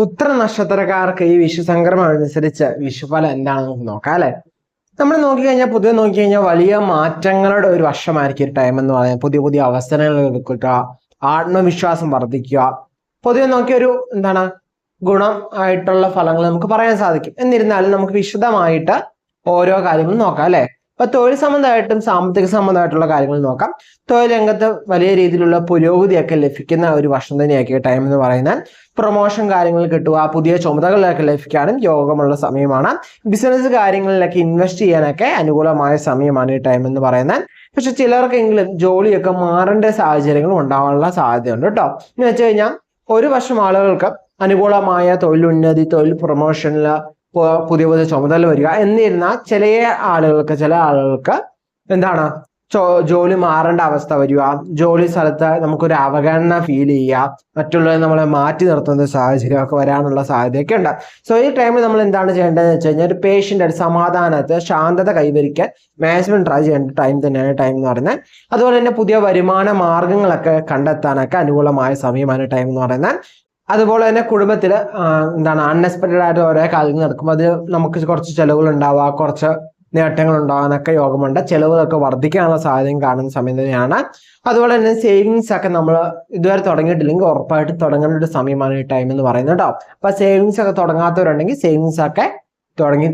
ഉത്തര നക്ഷത്രക്കാർക്ക് ഈ വിഷു സംക്രമം അനുസരിച്ച് വിഷുഫലം എന്താണെന്ന് നമുക്ക് നോക്കാം അല്ലെ? നമ്മൾ നോക്കിക്കഴിഞ്ഞാൽ പൊതുവെ നോക്കിക്കഴിഞ്ഞാൽ വലിയ മാറ്റങ്ങളുടെ ഒരു വർഷമായിരിക്കും ഒരു ടൈം എന്ന് പറയുന്നത്. പുതിയ പുതിയ അവസരങ്ങൾ കിട്ടുക ആത്മവിശ്വാസം വർദ്ധിക്കുക. പൊതുവെ നോക്കിയ ഒരു എന്താണ് ഗുണം ആയിട്ടുള്ള ഫലങ്ങൾ നമുക്ക് പറയാൻ സാധിക്കും. എന്നിരുന്നാലും നമുക്ക് വിശദമായിട്ട് ഓരോ കാര്യങ്ങളും നോക്കാം അല്ലെ? അപ്പൊ തൊഴിൽ സംബന്ധമായിട്ടും സാമ്പത്തിക സംബന്ധമായിട്ടുള്ള കാര്യങ്ങൾ നോക്കാം. തൊഴിൽ രംഗത്ത് വലിയ രീതിയിലുള്ള പുരോഗതിയൊക്കെ ലഭിക്കുന്ന ഒരു വർഷം തന്നെയാക്കിയ ടൈം എന്ന് പറയുന്നത്. പ്രൊമോഷൻ കാര്യങ്ങൾ കിട്ടുക പുതിയ ചുമതലകളൊക്കെ ലഭിക്കാനും യോഗമുള്ള സമയമാണ്. ബിസിനസ് കാര്യങ്ങളിലൊക്കെ ഇൻവെസ്റ്റ് ചെയ്യാനൊക്കെ അനുകൂലമായ സമയമാണ് ഈ ടൈം എന്ന് പറയുന്നത്. പക്ഷെ ചിലർക്കെങ്കിലും ജോലിയൊക്കെ മാറേണ്ട സാഹചര്യങ്ങൾ ഉണ്ടാവാനുള്ള സാധ്യതയുണ്ട് കേട്ടോ. എന്ന് വെച്ച് കഴിഞ്ഞാൽ ഒരു വർഷം ആളുകൾക്ക് അനുകൂലമായ തൊഴിലുന്നതി തൊഴിൽ പ്രൊമോഷനിൽ പുതിയ പുതിയ ചുമതല വരിക. എന്നിരുന്നാൽ ചില ആളുകൾക്ക് ചില ആളുകൾക്ക് എന്താണ്? ജോലി മാറേണ്ട അവസ്ഥ വരിക. ജോലി സ്ഥലത്ത് നമുക്കൊരു അവഗണന ഫീൽ ചെയ്യുക. മറ്റുള്ളവരെ നമ്മളെ മാറ്റി നിർത്തുന്ന സാഹചര്യമൊക്കെ വരാനുള്ള സാധ്യതയൊക്കെ ഉണ്ട്. സോ ഈ ടൈമിൽ നമ്മൾ എന്താണ് ചെയ്യേണ്ടതെന്ന് വെച്ച് കഴിഞ്ഞാൽ ഒരു പേഷ്യന്റ് ഒരു സമാധാനത്തെ ശാന്തത കൈവരിക്കാൻ മാക്സിമം ട്രൈ ചെയ്യേണ്ട ടൈം തന്നെയാണ് ടൈം എന്ന് പറയുന്നത്. അതുപോലെ തന്നെ പുതിയ വരുമാന മാർഗങ്ങളൊക്കെ കണ്ടെത്താനൊക്കെ അനുകൂലമായ സമയമാണ് ടൈം എന്ന് പറയുന്നത്. അതുപോലെ തന്നെ കുടുംബത്തിൽ എന്താണ് അൺഎക്സ്പെക്റ്റഡ് ആയിട്ട് ഓരോ കാര്യങ്ങൾ നടക്കുമ്പോൾ അത് നമുക്ക് കുറച്ച് ചിലവുകൾ ഉണ്ടാവുക കുറച്ച് നേട്ടങ്ങൾ ഉണ്ടാകാനൊക്കെ യോഗമുണ്ട്. ചിലവുകളൊക്കെ വർദ്ധിക്കാനുള്ള സാധ്യത കാണുന്ന സമയം തന്നെയാണ്. അതുപോലെ തന്നെ സേവിങ്സ് ഒക്കെ നമ്മൾ ഇതുവരെ തുടങ്ങിയിട്ടില്ലെങ്കിൽ ഉറപ്പായിട്ട് തുടങ്ങേണ്ട ഒരു സമയമാണ് ഈ ടൈം എന്ന് പറയുന്നത് കേട്ടോ. അപ്പൊ സേവിങ്സ് ഒക്കെ തുടങ്ങാത്തവരുണ്ടെങ്കിൽ സേവിങ്സ് ഒക്കെ തുടങ്ങി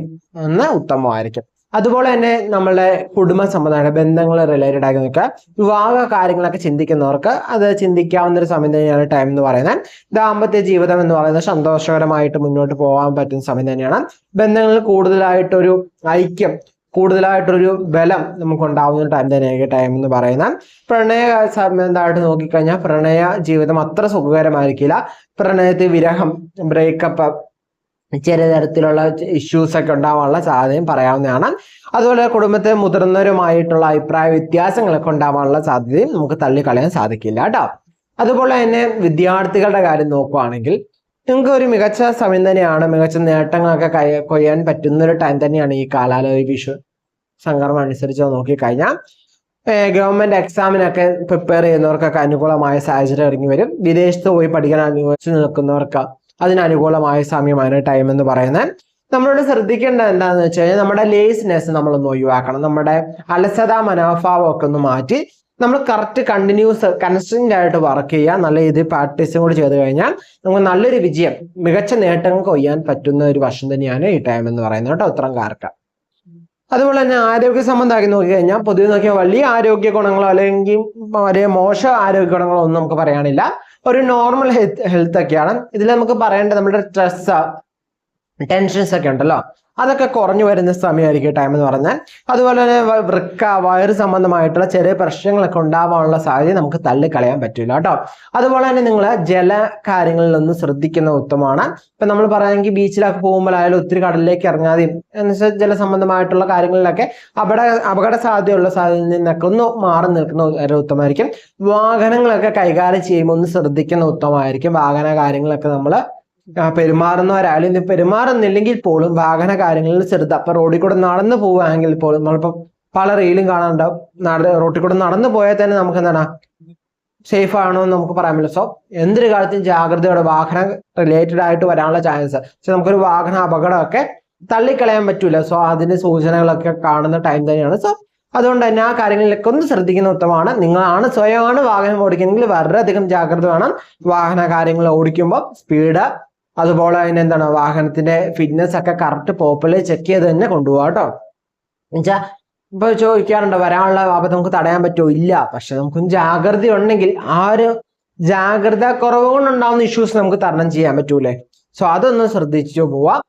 ഉത്തമമായിരിക്കും. അതുപോലെ തന്നെ നമ്മളുടെ കുടുംബ സംബന്ധമായ ബന്ധങ്ങൾ റിലേറ്റഡ് ആയി നിൽക്കുക വിവാഹ കാര്യങ്ങളൊക്കെ ചിന്തിക്കുന്നവർക്ക് അത് ചിന്തിക്കാവുന്ന ഒരു സമയം തന്നെയാണ് ടൈം എന്ന് പറയുന്നത്. ദാമ്പത്യ ജീവിതം എന്ന് പറയുന്നത് സന്തോഷകരമായിട്ട് മുന്നോട്ട് പോകാൻ പറ്റുന്ന സമയം തന്നെയാണ്. ബന്ധങ്ങളിൽ കൂടുതലായിട്ടൊരു ഐക്യം കൂടുതലായിട്ടൊരു ബലം നമുക്ക് ഉണ്ടാവുന്ന ടൈം തന്നെയായിരിക്കും ടൈം എന്ന് പറയുന്നത്. പ്രണയ സംബന്ധമായിട്ട് നോക്കിക്കഴിഞ്ഞാൽ പ്രണയ ജീവിതം അത്ര സുഖകരമായിരിക്കില്ല. പ്രണയത്തെ വിരഹം ബ്രേക്കപ്പ് ചെറിയ തരത്തിലുള്ള ഇഷ്യൂസ് ഒക്കെ ഉണ്ടാവാനുള്ള സാധ്യതയും പറയാവുന്നതാണ്. അതുപോലെ കുടുംബത്തെ മുതിർന്നവരുമായിട്ടുള്ള അഭിപ്രായ വ്യത്യാസങ്ങളൊക്കെ ഉണ്ടാവാനുള്ള സാധ്യതയും നമുക്ക് തള്ളിക്കളയാൻ സാധിക്കില്ല കേട്ടോ. അതുപോലെ തന്നെ വിദ്യാർത്ഥികളുടെ കാര്യം നോക്കുവാണെങ്കിൽ നിങ്ങൾക്ക് ഒരു മികച്ച സമയം തന്നെയാണ് മികച്ച നേട്ടങ്ങളൊക്കെ കൈ കൊയ്യാൻ പറ്റുന്ന ഒരു ടൈം തന്നെയാണ് ഈ കാലാലോ വിഷു സംക്രമം അനുസരിച്ച് നോക്കിക്കഴിഞ്ഞാൽ ഗവൺമെന്റ് എക്സാമിനൊക്കെ പ്രിപ്പയർ ചെയ്യുന്നവർക്കൊക്കെ അനുകൂലമായ സാഹചര്യം ഇറങ്ങി വരും. വിദേശത്ത് പോയി പഠിക്കാൻ അനുഭവിച്ച് നിൽക്കുന്നവർക്ക് അതിനനുകൂലമായ സമയമാണ് ടൈം എന്ന് പറയുന്നത്. നമ്മളോട് ശ്രദ്ധിക്കേണ്ടത് എന്താണെന്ന് വെച്ച് കഴിഞ്ഞാൽ നമ്മുടെ ലേസ്നെസ് നമ്മളൊന്ന് ഒഴിവാക്കണം. നമ്മുടെ അലസത മനോഭാവം ഒക്കെ ഒന്ന് മാറ്റി നമ്മൾ കറക്റ്റ് കണ്ടിന്യൂസ് കൺസ്റ്റന്റ് ആയിട്ട് വർക്ക് ചെയ്യുക. നല്ല രീതിയിൽ പ്രാക്ടീസും കൂടി ചെയ്ത് കഴിഞ്ഞാൽ നമുക്ക് നല്ലൊരു വിജയം മികച്ച നേട്ടങ്ങൾ കൊയ്യാൻ പറ്റുന്ന ഒരു വർഷം തന്നെയാണ് ഈ ടൈം എന്ന് പറയുന്നത് കേട്ടോ. ഉത്തരംകാർക്ക് അതുപോലെ തന്നെ ആരോഗ്യ സംബന്ധമാക്കി നോക്കി കഴിഞ്ഞാൽ പൊതുവെ നോക്കിയാൽ വലിയ ആരോഗ്യ ഗുണങ്ങളോ അല്ലെങ്കിൽ വലിയ മോശ ആരോഗ്യ ഗുണങ്ങളോ ഒന്നും നമുക്ക് പറയാനില്ല. ഒരു നോർമൽ ഹെൽത്ത് ഹെൽത്ത് ഒക്കെയാണ്. ഇതിൽ നമുക്ക് പറയേണ്ടത് നമ്മുടെ സ്ട്രെസ് ടെൻഷൻസ് ഒക്കെ ഉണ്ടല്ലോ. അതൊക്കെ കുറഞ്ഞു വരുന്ന സമയമായിരിക്കും ടൈം എന്ന് പറഞ്ഞാൽ. അതുപോലെ തന്നെ വൃക്ക വയറ് സംബന്ധമായിട്ടുള്ള ചെറിയ പ്രശ്നങ്ങളൊക്കെ ഉണ്ടാവാനുള്ള സാധ്യത നമുക്ക് തള്ളിക്കളയാൻ പറ്റില്ല കേട്ടോ. അതുപോലെ തന്നെ നിങ്ങൾ ജല കാര്യങ്ങളിൽ കാര്യങ്ങളിലൊന്നും ശ്രദ്ധിക്കുന്ന ഉത്തമമാണ്. ഇപ്പൊ നമ്മൾ പറയുകയാണെങ്കിൽ ബീച്ചിലൊക്കെ പോകുമ്പോഴായാലും ഒത്തിരി കടലിലേക്ക് ഇറങ്ങാതെയും എന്നുവെച്ചാൽ ജലസംബന്ധമായിട്ടുള്ള കാര്യങ്ങളിലൊക്കെ അപകട അപകട സാധ്യതയുള്ള സാധ്യതയിൽ നിന്നൊക്കെ ഒന്ന് മാറി നിൽക്കുന്ന ഒരു ഉത്തമമായിരിക്കും. വാഹനങ്ങളൊക്കെ കൈകാര്യം ചെയ്യുമ്പോൾ ഒന്ന് ശ്രദ്ധിക്കുന്ന ഉത്തമമായിരിക്കും. വാഹന കാര്യങ്ങളൊക്കെ നമ്മൾ പെരുമാറുന്നവരായാലും ഇനി പെരുമാറുന്നില്ലെങ്കിൽ പോലും വാഹന കാര്യങ്ങളിൽ ശ്രദ്ധ അപ്പൊ റോഡിൽ കൂടെ നടന്നു പോവുകയാണെങ്കിൽ പോലും നമ്മളിപ്പോ പല റീലും കാണാനുണ്ടാവും നട റോഡിൽ കൂടെ നടന്നു പോയാൽ തന്നെ നമുക്ക് എന്താണ്? സേഫ് ആണോ എന്ന് നമുക്ക് പറയാൻ പറ്റില്ല. സോ എന്തൊരു കാലത്തും ജാഗ്രതയോടെ വാഹനം റിലേറ്റഡ് ആയിട്ട് വരാനുള്ള ചാൻസ് പക്ഷെ നമുക്കൊരു വാഹന അപകടമൊക്കെ തള്ളിക്കളയാൻ പറ്റൂല. സോ അതിന്റെ സൂചനകളൊക്കെ കാണുന്ന ടൈം തന്നെയാണ്. സോ അതുകൊണ്ട് തന്നെ ആ കാര്യങ്ങളിലൊക്കെ ഒന്ന് ശ്രദ്ധിക്കുന്ന ഉത്തമമാണ്. നിങ്ങളാണ് സ്വയമാണ് വാഹനം ഓടിക്കുന്നതെങ്കിൽ വളരെയധികം ജാഗ്രത വേണം വാഹന കാര്യങ്ങൾ ഓടിക്കുമ്പോൾ സ്പീഡ് അതുപോലെ തന്നെ എന്താണ് വാഹനത്തിന്റെ ഫിറ്റ്നസ് ഒക്കെ കറക്റ്റ് പോപ്പുലർ ചെക്ക് ചെയ്ത് തന്നെ കൊണ്ടുപോകാം കേട്ടോ. എന്നുവെച്ചാൽ ഇപ്പൊ ചോദിക്കാറുണ്ട് വരാനുള്ള ആപത്ത് നമുക്ക് തടയാൻ പറ്റുമോ? ഇല്ല. പക്ഷെ നമുക്ക് ജാഗ്രത ഉണ്ടെങ്കിൽ ആ ഒരു ജാഗ്രത കുറവ് കൊണ്ടുണ്ടാവുന്ന ഇഷ്യൂസ് നമുക്ക് തരണം ചെയ്യാൻ പറ്റൂലേ. സോ അതൊന്ന് ശ്രദ്ധിച്ചു പോവാ.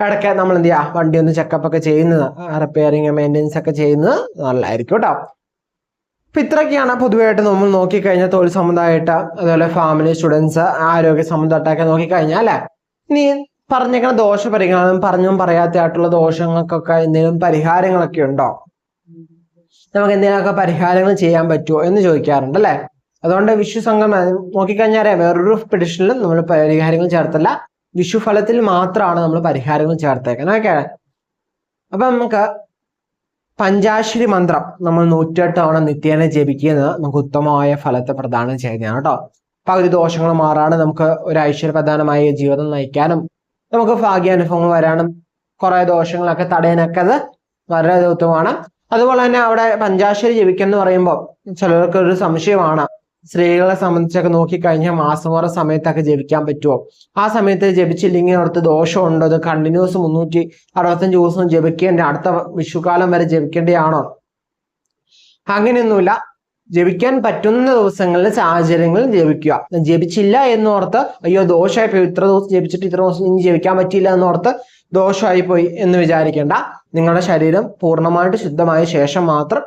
ഇടയ്ക്ക് നമ്മൾ എന്ത് ചെയ്യാം വണ്ടി ഒന്ന് ചെക്കപ്പ് ഒക്കെ ചെയ്യുന്നത് റിപ്പയറിങ് മെയിന്റെനൻസ് ഒക്കെ ചെയ്യുന്നത് നല്ലതായിരിക്കും കേട്ടോ. അപ്പൊ ഇത്രയൊക്കെയാണ് പൊതുവായിട്ട് നമ്മൾ നോക്കിക്കഴിഞ്ഞാൽ തൊഴിൽ സംബന്ധമായിട്ട് അതുപോലെ ഫാമിലി സ്റ്റുഡൻസ് ആരോഗ്യ സംബന്ധമായിട്ടൊക്കെ നോക്കിക്കഴിഞ്ഞാൽ അല്ലേ? ഇനി പറഞ്ഞേക്കണ ദോഷ പരിഹാരം പറഞ്ഞും പറയാത്തതായിട്ടുള്ള ദോഷങ്ങൾക്കൊക്കെ എന്തെങ്കിലും പരിഹാരങ്ങളൊക്കെ ഉണ്ടോ? നമുക്ക് എന്തെങ്കിലുമൊക്കെ പരിഹാരങ്ങൾ ചെയ്യാൻ പറ്റുമോ എന്ന് ചോദിക്കാറുണ്ട് അല്ലേ? അതുകൊണ്ട് വിഷു സംഘം നോക്കിക്കഴിഞ്ഞാൽ വേറൊരു പെഡിഷനിലും നമ്മൾ പരിഹാരങ്ങൾ ചേർത്തല്ല. വിഷു ഫലത്തിൽ മാത്രമാണ് നമ്മൾ പരിഹാരങ്ങൾ ചേർത്തേക്കുന്നത് ഓക്കെ അപ്പൊ നമുക്ക് പഞ്ചാശ്ശേരി മന്ത്രം നമ്മൾ നൂറ്റെട്ട് തവണ നിത്യേന ജപിക്കുന്നത് നമുക്ക് ഉത്തമമായ ഫലത്തെ പ്രദാനം ചെയ്യുന്നതാണ് കേട്ടോ. പകുതി ദോഷങ്ങൾ മാറാണ് നമുക്ക് ഒരു ഐശ്വര്യപ്രധാനമായ ജീവിതം നയിക്കാനും നമുക്ക് ഭാഗ്യാനുഭവങ്ങൾ വരാനും കുറെ ദോഷങ്ങളൊക്കെ തടയാനൊക്കെ അത് വളരെ ഉത്തമമാണ്. അതുപോലെ തന്നെ അവിടെ പഞ്ചാശ്വരി ജപിക്കുക എന്ന് പറയുമ്പോൾ ചിലർക്ക് ഒരു സംശയമാണ്. സ്ത്രീകളെ സംബന്ധിച്ചൊക്കെ നോക്കിക്കഴിഞ്ഞാൽ മാസമോറ സമയത്തൊക്കെ ജപിക്കാൻ പറ്റുമോ ആ സമയത്ത് ജപിച്ചില്ലെങ്കിൽ അവിടുത്തെ ദോഷമുണ്ടോ? അത് കണ്ടിന്യൂസ് മുന്നൂറ്റി അറുപത്തഞ്ച് ദിവസം ജപിക്കേണ്ട അടുത്ത വിഷുക്കാലം വരെ ജപിക്കേണ്ടതാണോ? അങ്ങനെയൊന്നുമില്ല. ജപിക്കാൻ പറ്റുന്ന ദിവസങ്ങളിൽ സാഹചര്യങ്ങളിൽ ജപിക്കുക. ജപിച്ചില്ല എന്നോർത്ത് അയ്യോ ദോഷമായി പോയി ഇത്ര ദിവസം ജപിച്ചിട്ട് ഇത്ര ദിവസം ഇനി ജപിക്കാൻ പറ്റിയില്ല എന്നോർത്ത് ദോഷമായി പോയി എന്ന് വിചാരിക്കേണ്ട. നിങ്ങളുടെ ശരീരം പൂർണമായിട്ട് ശുദ്ധമായ ശേഷം മാത്രം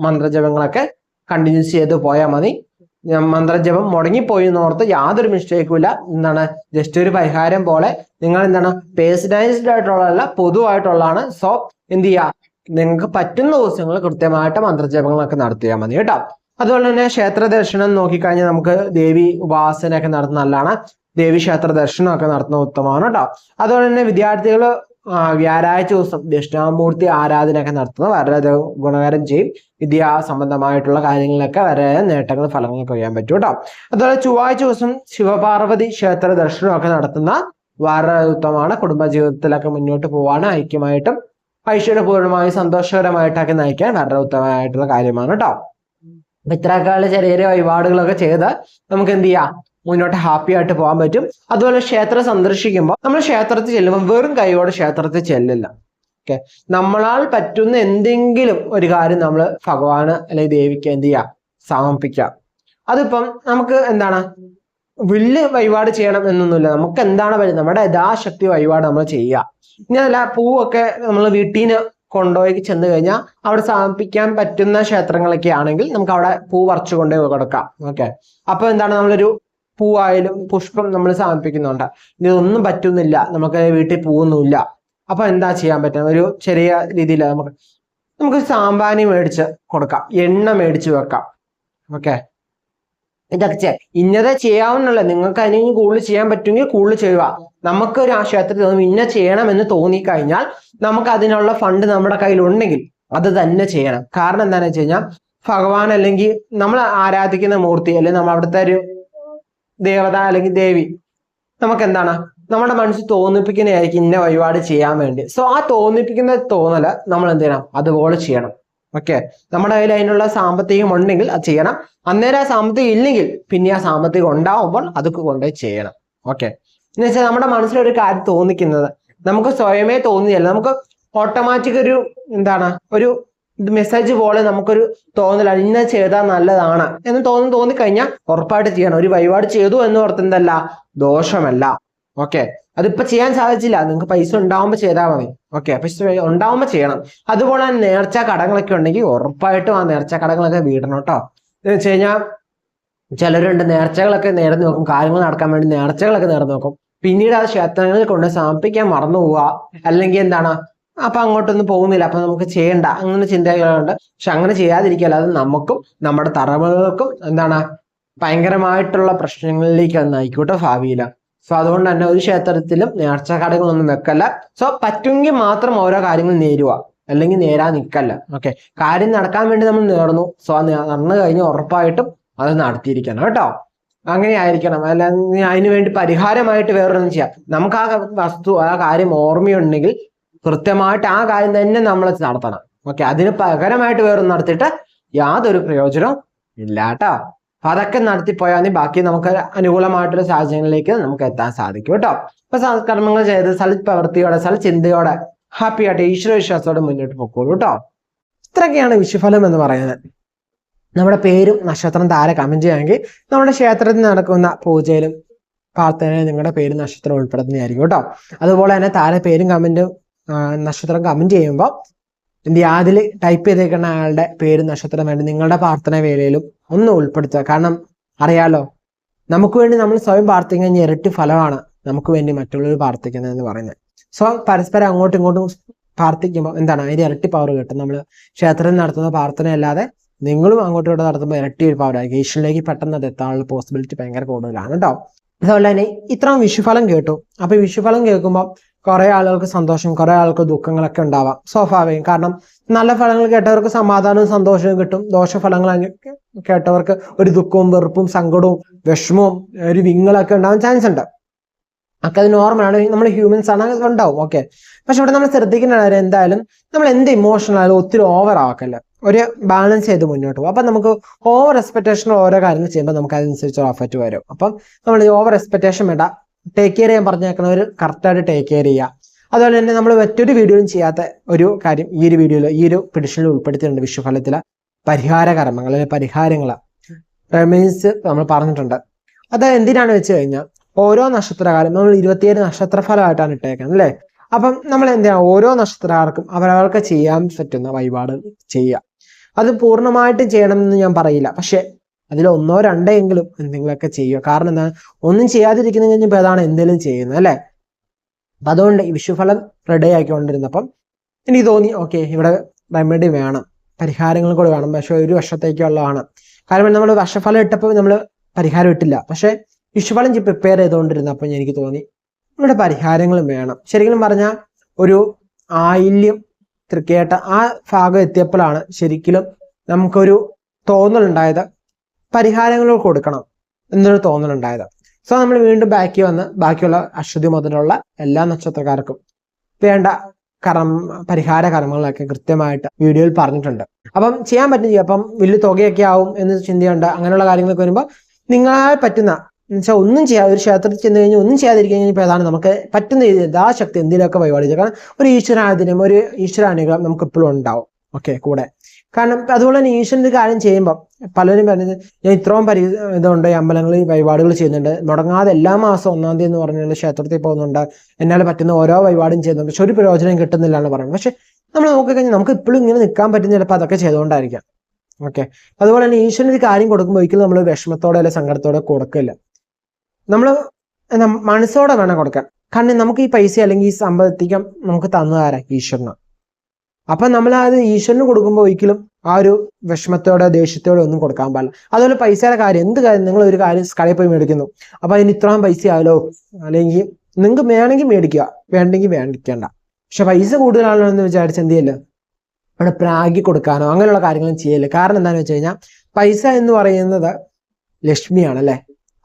മന്ത്രജപങ്ങളൊക്കെ കണ്ടിന്യൂസ് ചെയ്ത് പോയാൽ മതി. മന്ത്രജപം മുടങ്ങിപ്പോയി എന്നോർത്ത് യാതൊരു മിസ്റ്റേക്കും ഇല്ല എന്താണ്? ജസ്റ്റ് ഒരു പരിഹാരം പോലെ നിങ്ങൾ എന്താണ്? പേഴ്സണലൈസ്ഡ് ആയിട്ടുള്ളതല്ല പൊതുവായിട്ടുള്ളതാണ്. സോ എന്ത് ചെയ്യുക നിങ്ങൾക്ക് പറ്റുന്ന ദിവസങ്ങൾ കൃത്യമായിട്ട് മന്ത്രജപങ്ങളൊക്കെ നടത്തിയാൽ മതി കേട്ടോ. അതുപോലെ തന്നെ ക്ഷേത്ര ദർശനം നോക്കിക്കഴിഞ്ഞാൽ നമുക്ക് ദേവി ഉപാസനയൊക്കെ നടത്തുന്ന നല്ലതാണ്. ദേവി ക്ഷേത്ര ദർശനമൊക്കെ നടത്തുന്ന ഉത്തമമാണ് കേട്ടോ. അതുപോലെ തന്നെ വിദ്യാർത്ഥികൾ വ്യാഴാഴ്ച ദിവസം ദക്ഷിണാമൂർത്തി ആരാധനയൊക്കെ നടത്തുന്നത് വളരെ ഗുണകരം ചെയ്യും. വിദ്യാ സംബന്ധമായിട്ടുള്ള കാര്യങ്ങളിലൊക്കെ വളരെ നേട്ടങ്ങൾ ഫലങ്ങൾ കൊയ്യാൻ പറ്റും കേട്ടോ. അതുപോലെ ചൊവ്വാഴ്ച ദിവസം ശിവപാർവതി ക്ഷേത്ര ദർശനമൊക്കെ നടത്തുന്ന വളരെ ഉത്തമമാണ് കുടുംബജീവിതത്തിലൊക്കെ മുന്നോട്ട് പോവാണ് ഐക്യമായിട്ടും ഐശ്വര്യപൂർണമായും സന്തോഷകരമായിട്ടൊക്കെ നയിക്കാൻ വളരെ ഉത്തമമായിട്ടുള്ള കാര്യമാണ് കേട്ടോ. ഇത്രയൊക്കെയുള്ള ചെറിയ ചെറിയ വഴിപാടുകളൊക്കെ ചെയ്ത് നമുക്ക് എന്ത് ചെയ്യാം? മുന്നോട്ട് ഹാപ്പി ആയിട്ട് പോകാൻ പറ്റും. അതുപോലെ ക്ഷേത്രം സന്ദർശിക്കുമ്പോൾ നമ്മൾ ക്ഷേത്രത്തിൽ ചെല്ലുമ്പോൾ വെറും കൈയോടെ ക്ഷേത്രത്തിൽ ചെല്ലില്ല. ഓക്കെ നമ്മളാൽ പറ്റുന്ന എന്തെങ്കിലും ഒരു കാര്യം നമ്മൾ ഭഗവാന് അല്ലെങ്കിൽ ദേവിക്ക് എന്ത് ചെയ്യുക സമർപ്പിക്കുക. അതിപ്പം നമുക്ക് എന്താണ്? വില്ല് വഴിപാട് ചെയ്യണം എന്നൊന്നുമില്ല. നമുക്ക് എന്താണ് വരുന്നത് നമ്മുടെ യഥാശക്തി വഴിപാട് നമ്മൾ ചെയ്യുക. ഇനി അല്ല പൂവൊക്കെ നമ്മൾ വീട്ടിൽ നിന്ന് കൊണ്ടുപോയി ചെന്ന് കഴിഞ്ഞാൽ അവിടെ സമർപ്പിക്കാൻ പറ്റുന്ന ക്ഷേത്രങ്ങളൊക്കെ ആണെങ്കിൽ നമുക്ക് അവിടെ പൂ പറിച്ചു കൊണ്ടുപോയി കൊടുക്കാം. ഓക്കെ അപ്പൊ എന്താണ്? നമ്മളൊരു പൂവായാലും പുഷ്പം നമ്മൾ സമർപ്പിക്കുന്നുണ്ട് ഇതൊന്നും പറ്റുന്നില്ല. നമുക്ക് വീട്ടിൽ പോകുന്നില്ല അപ്പൊ എന്താ ചെയ്യാൻ പറ്റുന്നത് ഒരു ചെറിയ രീതിയിൽ നമുക്ക് നമുക്ക് സാമ്പാനി മേടിച്ച് കൊടുക്കാം. എണ്ണ മേടിച്ച് വെക്കാം. ഓക്കെ? ഇതൊക്കെ ചെയ്യാം. ഇന്നത് ചെയ്യാവുന്നുള്ള നിങ്ങൾക്ക് അതിന് കൂടുതൽ ചെയ്യാൻ പറ്റുമെങ്കിൽ കൂടുതൽ ചെയ്യുക. നമുക്ക് ഒരു ആശയത്തിൽ ഇന്ന ചെയ്യണം എന്ന് ചെയ്യണമെന്ന് തോന്നിക്കഴിഞ്ഞാൽ നമുക്ക് അതിനുള്ള ഫണ്ട് നമ്മുടെ കയ്യിൽ ഉണ്ടെങ്കിൽ അത് തന്നെ ചെയ്യണം. കാരണം എന്താണെന്ന് വെച്ച് കഴിഞ്ഞാൽ ഭഗവാൻ അല്ലെങ്കിൽ നമ്മൾ ആരാധിക്കുന്ന മൂർത്തി അല്ലെങ്കിൽ നമ്മൾ അവിടുത്തെ ഒരു ദേവത അല്ലെങ്കിൽ ദേവി നമുക്ക് എന്താണ് നമ്മുടെ മനസ്സ് തോന്നിപ്പിക്കുന്നതായിരിക്കും ഇന്ന വഴിപാട് ചെയ്യാൻ വേണ്ടി. സോ ആ തോന്നിപ്പിക്കുന്ന തോന്നൽ നമ്മൾ എന്ത് ചെയ്യണം അതുപോലെ ചെയ്യണം. ഓക്കെ നമ്മുടെ കയ്യിൽ അതിനുള്ള സാമ്പത്തികം ഉണ്ടെങ്കിൽ അത് ചെയ്യണം. അന്നേരം ആ സാമ്പത്തികം ഇല്ലെങ്കിൽ പിന്നെ ആ സാമ്പത്തികം ഉണ്ടാവുമ്പോൾ അതൊക്കെ കൊണ്ടുപോയി ചെയ്യണം. ഓക്കെ എന്ന് വെച്ചാൽ നമ്മുടെ മനസ്സിലൊരു കാര്യം തോന്നിക്കുന്നത്. നമുക്ക് സ്വയമേ തോന്നിയല്ല. നമുക്ക് ഓട്ടോമാറ്റിക് ഒരു എന്താണ്? ഒരു മെസ്സേജ് പോലെ നമുക്കൊരു തോന്നലാണ് ഇന്ന ചെയ്താൽ നല്ലതാണ് എന്ന് തോന്നി തോന്നിക്കഴിഞ്ഞാൽ ഉറപ്പായിട്ട് ചെയ്യണം. ഒരു വഴിപാട് ചെയ്തു എന്ന് ഓർത്തുന്നതല്ല ദോഷമല്ല. ഓക്കെ അതിപ്പോ ചെയ്യാൻ സാധിച്ചില്ല. നിങ്ങൾക്ക് പൈസ ഉണ്ടാവുമ്പോൾ ചെയ്താൽ മതി. ഓക്കെ പൈസ ഉണ്ടാവുമ്പോൾ ചെയ്യണം. അതുപോലെ തന്നെ നേർച്ച കടങ്ങളൊക്കെ ഉണ്ടെങ്കിൽ ഉറപ്പായിട്ടും ആ നേർച്ച കടങ്ങളൊക്കെ വീടണം കേട്ടോ. എന്ന് വെച്ച് കഴിഞ്ഞാൽ ചിലരുണ്ട് നേർച്ചകളൊക്കെ നേരം നോക്കും കാര്യങ്ങൾ നടക്കാൻ വേണ്ടി നേർച്ചകളൊക്കെ നേരം നോക്കും. പിന്നീട് ആ ക്ഷേത്രങ്ങളിൽ കൊണ്ട് സമർപ്പിക്കാൻ മറന്നു പോവുക. അല്ലെങ്കിൽ എന്താണ് അപ്പൊ അങ്ങോട്ടൊന്നും പോകുന്നില്ല. അപ്പൊ നമുക്ക് ചെയ്യണ്ട. അങ്ങനെ ചിന്തകളുണ്ട് പക്ഷെ അങ്ങനെ ചെയ്യാതിരിക്കുക അത് നമുക്കും നമ്മുടെ തറവുകൾക്കും എന്താണ് ഭയങ്കരമായിട്ടുള്ള പ്രശ്നങ്ങളിലേക്ക് അത് നയിക്കൂട്ടോ ഭാവിയില. സോ അതുകൊണ്ട് തന്നെ ഒരു ക്ഷേത്രത്തിലും നേർച്ച കടകളൊന്നും വെക്കല്ല സോ പറ്റുമെങ്കിൽ മാത്രം ഓരോ കാര്യങ്ങൾ നേരുക. അല്ലെങ്കിൽ നേരാ നിൽക്കല്ല. ഓക്കെ കാര്യം നടക്കാൻ വേണ്ടി നമ്മൾ നേർന്നു. സോ നടന്നു കഴിഞ്ഞ് ഉറപ്പായിട്ടും അത് നടത്തിയിരിക്കണം കേട്ടോ. അങ്ങനെ ആയിരിക്കണം. അല്ലെങ്കിൽ അതിനുവേണ്ടി പരിഹാരമായിട്ട് വേറൊന്നും ചെയ്യാം. നമുക്ക് ആ വസ്തു ആ കാര്യം ഓർമ്മയുണ്ടെങ്കിൽ കൃത്യമായിട്ട് ആ കാര്യം തന്നെ നമ്മൾ നടത്തണം. ഓക്കെ അതിന് പകരമായിട്ട് വേറൊന്നും നടത്തിയിട്ട് യാതൊരു പ്രയോജനവും ഇല്ല കേട്ടോ അപ്പൊ അതൊക്കെ നടത്തിപ്പോയാൽ മതി. ബാക്കി നമുക്ക് അനുകൂലമായിട്ടുള്ള സാഹചര്യങ്ങളിലേക്ക് നമുക്ക് എത്താൻ സാധിക്കും കേട്ടോ. അപ്പൊ സൽക്കർമ്മങ്ങൾ ചെയ്ത് സൽപ്രവൃത്തിയോടെ സൽചിന്തയോടെ ഹാപ്പി ആയിട്ട് ഈശ്വര വിശ്വാസത്തോടെ മുന്നോട്ട് പോകുള്ളൂ കേട്ടോ. ഇത്രയൊക്കെയാണ് വിഷുഫലം എന്ന് പറയുന്നത്. നമ്മുടെ പേരും നക്ഷത്രം താരെ കമന്റ് ചെയ്യാമെങ്കിൽ നമ്മുടെ ക്ഷേത്രത്തിൽ നടക്കുന്ന പൂജയിലും പ്രാർത്ഥനയിലും നിങ്ങളുടെ പേരും നക്ഷത്രം ഉൾപ്പെടുന്നതായിരിക്കും കേട്ടോ. അതുപോലെ തന്നെ താരെ പേരും കമന്റും നക്ഷത്രം കമന്റ് ചെയ്യുമ്പോൾ എന്ത് ചെയ്യുക അതിൽ ടൈപ്പ് ചെയ്തേക്കുന്ന ആളുടെ പേര് നക്ഷത്രം വേണ്ടി നിങ്ങളുടെ പ്രാർത്ഥന വേളയിലും ഒന്ന് ഉൾപ്പെടുത്തുക. കാരണം അറിയാലോ നമുക്ക് വേണ്ടി നമ്മൾ സ്വയം പ്രാർത്ഥിക്കാൻ ഇരട്ടി ഫലമാണ് നമുക്ക് വേണ്ടി മറ്റുള്ളവർ പ്രാർത്ഥിക്കുന്നത് എന്ന് പറയുന്നത്. സോ പരസ്പരം അങ്ങോട്ടും ഇങ്ങോട്ടും പ്രാർത്ഥിക്കുമ്പോൾ എന്താണ്? അതിന്റെ ഇരട്ടി പവർ കിട്ടും. നമ്മൾ ക്ഷേത്രത്തിൽ നടത്തുന്ന പ്രാർത്ഥന അല്ലാതെ നിങ്ങളും അങ്ങോട്ടും ഇവിടെ നടത്തുമ്പോൾ ഇരട്ടി ഒരു ആയിരിക്കും. ഈശ്വരിലേക്ക് പെട്ടെന്ന് അത് എത്താനുള്ള പോസിബിലിറ്റി ഭയങ്കര കൂടുതലാണ് കേട്ടോ അതുപോലെ തന്നെ ഇത്രയും വിഷുഫലം കേട്ടു. അപ്പൊ വിഷുഫലം കേൾക്കുമ്പോൾ കുറെ ആളുകൾക്ക് സന്തോഷം കുറെ ആൾക്ക് ദുഃഖങ്ങളൊക്കെ ഉണ്ടാവാം സ്വാഭാവികം. കാരണം നല്ല ഫലങ്ങൾ കേട്ടവർക്ക് സമാധാനവും സന്തോഷവും കിട്ടും. ദോഷഫലങ്ങൾ ഫലങ്ങൾ കേട്ടവർക്ക് ഒരു ദുഃഖവും വെറുപ്പും സങ്കടവും വിഷമവും ഒരു വിങ്ങളൊക്കെ ഉണ്ടാവാൻ ചാൻസ് ഉണ്ട്. ഒക്കെ അത് നോർമലാണ് നമ്മൾ ഹ്യൂമൻസ് ആണ് ഉണ്ടാവും. ഓക്കെ പക്ഷെ ഇവിടെ നമ്മൾ ശ്രദ്ധിക്കുന്ന കാര്യം എന്തായാലും നമ്മൾ എന്ത് ഇമോഷണൽ ആയാലും ഒത്തിരി ഓവർ ആക്കല്ല ഒരു ബാലൻസ് ചെയ്ത് മുന്നോട്ട് പോകും. അപ്പൊ നമുക്ക് ഓവർ എക്സ്പെക്ടേഷൻ ഓരോ കാര്യങ്ങൾ ചെയ്യുമ്പോൾ നമുക്ക് അതനുസരിച്ച് എഫക്റ്റ് വരും. അപ്പം നമ്മൾ ഓവർ എക്സ്പെക്ടേഷൻ വേണ്ട. ടേക്ക് കെയർ ചെയ്യാൻ പറഞ്ഞേക്കുന്നവർ കറക്റ്റായിട്ട് ടേക്ക് കെയർ ചെയ്യുക അതുപോലെ തന്നെ നമ്മൾ മറ്റൊരു വീഡിയോയിലും ചെയ്യാത്ത ഒരു കാര്യം ഈ ഒരു വീഡിയോയിൽ ഈ ഒരു പെഡിഷനിൽ ഉൾപ്പെടുത്തിയിട്ടുണ്ട് വിഷുഫലത്തിലെ പരിഹാര കർമ്മങ്ങൾ അല്ലെങ്കിൽ പരിഹാരങ്ങൾ റെമീൻസ് നമ്മൾ പറഞ്ഞിട്ടുണ്ട്. അത് എന്തിനാണ് വെച്ച് കഴിഞ്ഞാൽ ഓരോ നക്ഷത്രകാലം നമ്മൾ ഇരുപത്തിയേഴ് നക്ഷത്രഫലമായിട്ടാണ് ഇട്ടേക്കുന്നത് അല്ലേ? അപ്പം നമ്മൾ എന്തിനാണ് ഓരോ നക്ഷത്രക്കാർക്കും അവരവർക്ക് ചെയ്യാൻ പറ്റുന്ന വഴിപാട് ചെയ്യുക. അത് പൂർണമായിട്ടും ചെയ്യണമെന്ന് ഞാൻ പറയില്ല. പക്ഷെ അതിൽ ഒന്നോ രണ്ടോ എങ്കിലും എന്തെങ്കിലുമൊക്കെ ചെയ്യുക. കാരണം എന്താണ് ഒന്നും ചെയ്യാതിരിക്കുന്ന കഴിഞ്ഞപ്പോൾ അതാണ് എന്തെങ്കിലും ചെയ്യുന്നത് അല്ലേ? അപ്പൊ അതുകൊണ്ട് ഈ വിഷുഫലം റെഡി ആക്കിക്കൊണ്ടിരുന്നപ്പം എനിക്ക് തോന്നി ഓക്കെ ഇവിടെ റെമഡി വേണം. പരിഹാരങ്ങൾ കൂടെ വേണം. പക്ഷെ ഒരു വർഷത്തേക്കുള്ളതാണ്. കാരണം നമ്മൾ വർഷഫലം ഇട്ടപ്പോൾ നമ്മൾ പരിഹാരം ഇട്ടില്ല. പക്ഷെ വിഷുഫലം പ്രിപ്പയർ ചെയ്തുകൊണ്ടിരുന്നപ്പോൾ എനിക്ക് തോന്നി ഇവിടെ പരിഹാരങ്ങളും വേണം. ശരിക്കും പറഞ്ഞാൽ ഒരു ആയില്യം തൃക്കേട്ട ആ ഭാഗം എത്തിയപ്പോഴാണ് ശരിക്കും നമുക്കൊരു തോന്നലുണ്ടായത്. പരിഹാരങ്ങൾ കൊടുക്കണം എന്നൊരു തോന്നലുണ്ടായത്. സോ നമ്മൾ വീണ്ടും ബാക്കി വന്ന് ബാക്കിയുള്ള അശ്വതി മുതലുള്ള എല്ലാ നക്ഷത്രക്കാർക്കും വേണ്ട കർമ്മ പരിഹാര കർമ്മങ്ങളൊക്കെ കൃത്യമായിട്ട് വീഡിയോയിൽ പറഞ്ഞിട്ടുണ്ട്. അപ്പം ചെയ്യാൻ പറ്റും ചെയ്യും അപ്പം വലിയ തുകയൊക്കെ ആവും എന്ന് ചിന്തയുണ്ട് അങ്ങനെയുള്ള കാര്യങ്ങളൊക്കെ വരുമ്പോൾ നിങ്ങളാൽ പറ്റുന്ന എന്നുവെച്ചാൽ ഒന്നും ചെയ്യാതെ ഒരു ക്ഷേത്രത്തിൽ ചെന്ന് കഴിഞ്ഞാൽ ഒന്നും ചെയ്യാതിരിക്കാൻ കഴിഞ്ഞാൽ അതാണ് നമുക്ക് പറ്റുന്ന രീതിയിൽ ശക്തി എന്തെങ്കിലുമൊക്കെ പരിപാടി ചെയ്യുക കാരണം ഒരു ഈശ്വരാധീനം ഒരു ഈശ്വരാനുഗ്രഹം നമുക്ക് എപ്പോഴും ഉണ്ടാവും. ഓക്കെ കൂടെ. കാരണം അതുപോലെ തന്നെ ഈശ്വരന്റെ കാര്യം ചെയ്യുമ്പോൾ പലരും പറയുന്നത് ഞാൻ ഇത്രയും പരി ഇതുണ്ട് അമ്പലങ്ങളിൽ വഴിപാടുകൾ ചെയ്യുന്നുണ്ട്. മുടങ്ങാതെ എല്ലാ മാസം ഒന്നാം തീയതി എന്ന് പറഞ്ഞാൽ ക്ഷേത്രത്തിൽ പോകുന്നുണ്ട്. എന്നാൽ പറ്റുന്ന ഓരോ വഴിപാടും ചെയ്യുന്നുണ്ട്. പക്ഷെ ഒരു പ്രയോജനം കിട്ടുന്നില്ല എന്ന് പറയുന്നത് പക്ഷെ നമ്മൾ നോക്കിക്കഴിഞ്ഞാൽ നമുക്ക് ഇപ്പോഴും ഇങ്ങനെ നിൽക്കാൻ പറ്റുന്ന ചിലപ്പോൾ അതൊക്കെ ചെയ്തുകൊണ്ടായിരിക്കാം. ഓക്കെ. അതുപോലെ തന്നെ ഈശ്വരന് കാര്യം കൊടുക്കുമ്പോൾ ഒരിക്കലും നമ്മൾ വിഷമത്തോടെ അല്ലെ സങ്കടത്തോടെ കൊടുക്കില്ല. നമ്മൾ മനസ്സോടെ വേണം കൊടുക്കാൻ. കാരണം നമുക്ക് ഈ പൈസ അല്ലെങ്കിൽ ഈ സമ്പത്തികം നമുക്ക് തന്നതാരാ ഈശ്വരനാണ് അപ്പൊ നമ്മൾ അത് ഈശ്വരന് കൊടുക്കുമ്പോൾ ഒരിക്കലും ആ ഒരു വിഷമത്തോടെ ദേഷ്യത്തോടെ ഒന്നും കൊടുക്കാൻ പാടില്ല. അതുപോലെ പൈസയുടെ കാര്യം എന്ത് കാര്യം നിങ്ങൾ ഒരു കാര്യം കടയിൽ പോയി മേടിക്കുന്നു. അപ്പൊ അതിന് ഇത്രയും പൈസ ആയാലോ? അല്ലെങ്കിൽ നിങ്ങൾക്ക് വേണമെങ്കിൽ മേടിക്കുക വേണ്ടെങ്കിൽ മേടിക്കേണ്ട പക്ഷെ പൈസ കൂടുതലാണല്ലോ എന്ന് വിചാരിച്ച് എന്ത് ചെയ്യല്ലോ അവിടെ പ്രാഗി കൊടുക്കാനോ അങ്ങനെയുള്ള കാര്യങ്ങളും ചെയ്യല്ലേ കാരണം എന്താണെന്ന് വെച്ച് കഴിഞ്ഞാൽ പൈസ എന്ന് പറയുന്നത് ലക്ഷ്മിയാണ് അല്ലെ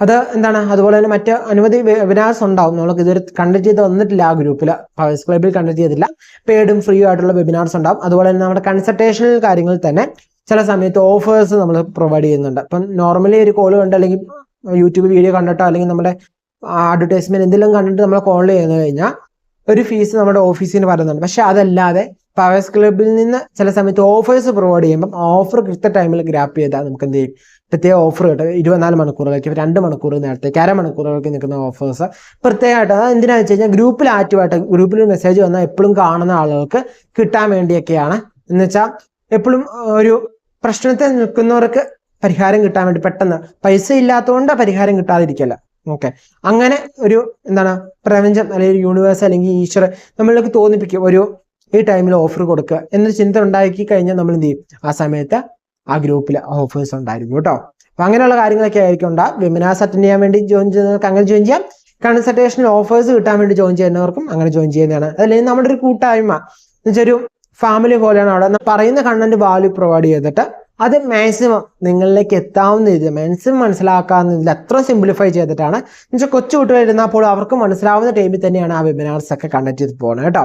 അത് എന്താണ്? അതുപോലെ തന്നെ മറ്റ് അനവധി വെബിനാർസ് ഉണ്ടാവും. നമ്മൾക്ക് ഇതുവരെ കണ്ടക്ട് ചെയ്ത് വന്നിട്ടില്ല ആ ഗ്രൂപ്പിൽ പവേഴ്സ് ക്ലബിൽ കണ്ടക്ട് ചെയ്തിട്ടില്ല. പെയ്ഡും ഫ്രീ ആയിട്ടുള്ള വെബിനാർസ് ഉണ്ടാവും. അതുപോലെ തന്നെ നമ്മുടെ കൺസൾട്ടേഷണൽ കാര്യങ്ങൾ തന്നെ ചില സമയത്ത് ഓഫേഴ്സ് നമ്മൾ പ്രൊവൈഡ് ചെയ്യുന്നുണ്ട്. അപ്പം നോർമലി ഒരു കോൾ കണ്ട് അല്ലെങ്കിൽ യൂട്യൂബ് വീഡിയോ കണ്ടിട്ടോ അല്ലെങ്കിൽ നമ്മുടെ അഡ്വർടൈസ്മെന്റ് എന്തെങ്കിലും കണ്ടിട്ട് നമ്മൾ കോൾ ചെയ്യുന്നു കഴിഞ്ഞാൽ ഒരു ഫീസ് നമ്മുടെ ഓഫീസിന് പറയുന്നുണ്ട് പക്ഷെ അതല്ലാതെ പവേഴ്സ് ക്ലബിൽ നിന്ന് ചില സമയത്ത് ഓഫേഴ്സ് പ്രൊവൈഡ് ചെയ്യുമ്പോൾ ഓഫർ കൃത്യ ടൈമിൽ ഗ്രാപ്പ് ചെയ്താൽ നമുക്ക് എന്ത് ചെയ്യും? പ്രത്യേക ഓഫർ കിട്ടും. ഇരുപത്തിനാല് മണിക്കൂറുകൾക്ക് രണ്ട് മണിക്കൂർ നേരത്തേക്ക് അര മണിക്കൂറുകൾക്ക് നിൽക്കുന്ന ഓഫേഴ്സ് പ്രത്യേകമായിട്ട് അത് എന്തിനാണെന്ന് വെച്ച് കഴിഞ്ഞാൽ ഗ്രൂപ്പിൽ ആക്റ്റീവായിട്ട് ഗ്രൂപ്പിൽ മെസ്സേജ് വന്നാൽ എപ്പോഴും കാണുന്ന ആളുകൾക്ക് കിട്ടാൻ വേണ്ടിയൊക്കെയാണ്. എന്ന് വെച്ചാൽ എപ്പോഴും ഒരു പ്രശ്നത്തെ നിൽക്കുന്നവർക്ക് പരിഹാരം കിട്ടാൻ വേണ്ടി പെട്ടെന്ന് പൈസ ഇല്ലാത്തതുകൊണ്ട് പരിഹാരം കിട്ടാതിരിക്കല്ല. ഓക്കെ അങ്ങനെ ഒരു എന്താണ് പ്രപഞ്ചം അല്ലെങ്കിൽ യൂണിവേഴ്സ് അല്ലെങ്കിൽ ഈശ്വർ നമ്മളിലേക്ക് തോന്നിപ്പിക്കും. ഒരു ഈ ടൈമിൽ ഓഫർ കൊടുക്കുക എന്നൊരു ചിന്ത ഉണ്ടാക്കി കഴിഞ്ഞാൽ നമ്മൾ എന്ത് ചെയ്യും? ആ സമയത്ത് ആ ഗ്രൂപ്പിൽ ഓഫേഴ്സ് ഉണ്ടായിരുന്നു കേട്ടോ. അപ്പൊ അങ്ങനെയുള്ള കാര്യങ്ങളൊക്കെ ആയിരിക്കും ഉണ്ടാകും വെമിനാസ് അറ്റൻഡ് ചെയ്യാൻ വേണ്ടി ജോയിൻ ചെയ്യുന്നവർക്ക് അങ്ങനെ ജോയിൻ ചെയ്യാം. കൺസൾട്ടേഷൻ ഓഫേഴ്സ് കിട്ടാൻ വേണ്ടി ജോയിൻ ചെയ്യുന്നവർക്കും അങ്ങനെ ജോയിൻ ചെയ്യുന്നതാണ്. അതല്ലെങ്കിൽ നമ്മുടെ ഒരു കൂട്ടായ്മ. എന്നുവെച്ചാൽ ഒരു ഫാമിലി പോലെയാണ് അവിടെ. പറയുന്ന കണ്ടന്റ് വാല്യൂ പ്രൊവൈഡ് ചെയ്തിട്ട് അത് മാക്സിമം നിങ്ങളിലേക്ക് എത്താവുന്ന രീതിയിൽ മാക്സിമം മനസ്സിലാക്കാവുന്ന രീതിയിൽ അത്ര സിംപ്ലിഫൈ ചെയ്തിട്ടാണ്. എന്നുവെച്ചാൽ കൊച്ചു കുട്ടികൾ ഇരുന്നാൽ അവർക്ക് മനസ്സിലാവുന്ന ടൈമിൽ തന്നെയാണ് ആ വെബിനാർസ് ഒക്കെ കണ്ടക്ട് ചെയ്ത് പോകുന്നത് കേട്ടോ.